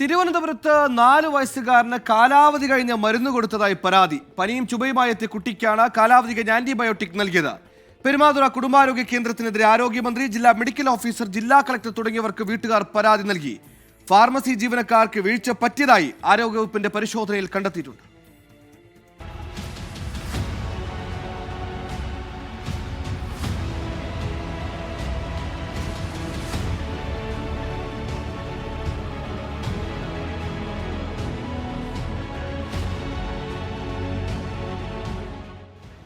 തിരുവനന്തപുരത്ത് നാല് വയസ്സുകാരന് കാലാവധി കഴിഞ്ഞ മരുന്ന് കൊടുത്തതായി പരാതി. പനിയും ചുമയുമായി എത്തിയ കുട്ടിക്കാണ് കാലാവധി കഴിഞ്ഞ ആന്റിബയോട്ടിക് നൽകിയത്. പെരുമാതുറ കുടുംബാരോഗ്യ കേന്ദ്രത്തിനെതിരെ ആരോഗ്യമന്ത്രി ജില്ലാ മെഡിക്കൽ ഓഫീസർ ജില്ലാ കളക്ടർ തുടങ്ങിയവർക്ക് വീട്ടുകാർ പരാതി നൽകി. ഫാർമസി ജീവനക്കാർക്ക് വീഴ്ച പറ്റിയതായി ആരോഗ്യവകുപ്പിന്റെ പരിശോധനയിൽ കണ്ടെത്തിയിട്ടുണ്ട്.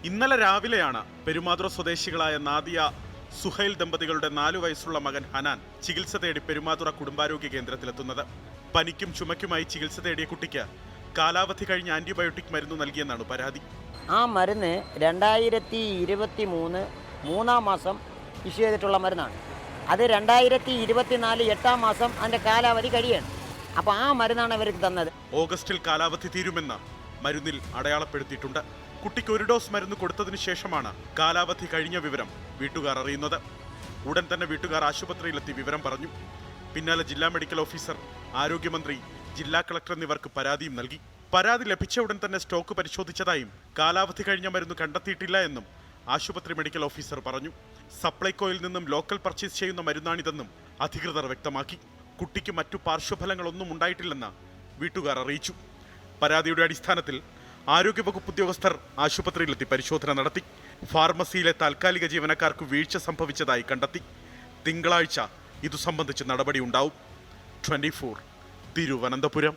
ഇന്നലെ രാവിലെയാണ് പെരുമാതുറ സ്വദേശികളായ നാദിയ സുഹൈൽ ദമ്പതികളുടെ നാലു വയസ്സുള്ള മകൻ ഹനാൻ ചികിത്സ തേടി പെരുമാതുറ കുടുംബാരോഗ്യ കേന്ദ്രത്തിലെത്തുന്നത്. പനിക്കും ചുമയ്ക്കുമായി ചികിത്സ തേടിയ കുട്ടിക്ക് കാലാവധി കഴിഞ്ഞ ആന്റിബയോട്ടിക് മരുന്ന് നൽകിയെന്നാണ് പരാതി. ആ മരുന്ന് രണ്ടായിരത്തി ഇരുപത്തി മൂന്ന് മൂന്നാം മാസം ഇഷ്യൂ ചെയ്തിട്ടുള്ള മരുന്നാണ്. അത് രണ്ടായിരത്തി ഇരുപത്തിനാല് എട്ടാം മാസം അതിന്റെ കാലാവധി കഴിയാണ്. അപ്പോൾ ആ മരുന്നാണ് ഇവർക്ക് തന്നത്. ഓഗസ്റ്റിൽ കാലാവധി തീരുമെന്ന് മരുന്നിൽ അടയാളപ്പെടുത്തിയിട്ടുണ്ട്. കുട്ടിക്ക് ഒരു ഡോസ് മരുന്ന് കൊടുത്തതിന് ശേഷമാണ് കാലാവധി കഴിഞ്ഞ വിവരം വീട്ടുകാർ അറിയുന്നത്. ഉടൻ തന്നെ വീട്ടുകാർ ആശുപത്രിയിലെത്തി വിവരം പറഞ്ഞു. പിന്നാലെ ജില്ലാ മെഡിക്കൽ ഓഫീസർ ആരോഗ്യമന്ത്രി ജില്ലാ കളക്ടർ എന്നിവർക്ക് പരാതിയും നൽകി. പരാതി ലഭിച്ച ഉടൻ തന്നെ സ്റ്റോക്ക് പരിശോധിച്ചതായും കാലാവധി കഴിഞ്ഞ മരുന്ന് കണ്ടെത്തിയിട്ടില്ല എന്നും ആശുപത്രി മെഡിക്കൽ ഓഫീസർ പറഞ്ഞു. സപ്ലൈകോയിൽ നിന്നും ലോക്കൽ പർച്ചേസ് ചെയ്യുന്ന മരുന്നാണിതെന്നും അധികൃതർ വ്യക്തമാക്കി. കുട്ടിക്ക് മറ്റു പാർശ്വഫലങ്ങളൊന്നും ഉണ്ടായിട്ടില്ലെന്ന് വീട്ടുകാർ അറിയിച്ചു. പരാതിയുടെ അടിസ്ഥാനത്തിൽ ആരോഗ്യവകുപ്പ് ഉദ്യോഗസ്ഥർ ആശുപത്രിയിലെത്തി പരിശോധന നടത്തി. ഫാർമസിയിലെ താൽക്കാലിക ജീവനക്കാർക്ക് വീഴ്ച സംഭവിച്ചതായി കണ്ടെത്തി. തിങ്കളാഴ്ച ഇതു സംബന്ധിച്ച് നടപടി ഉണ്ടാവും ട്വന്റി തിരുവനന്തപുരം.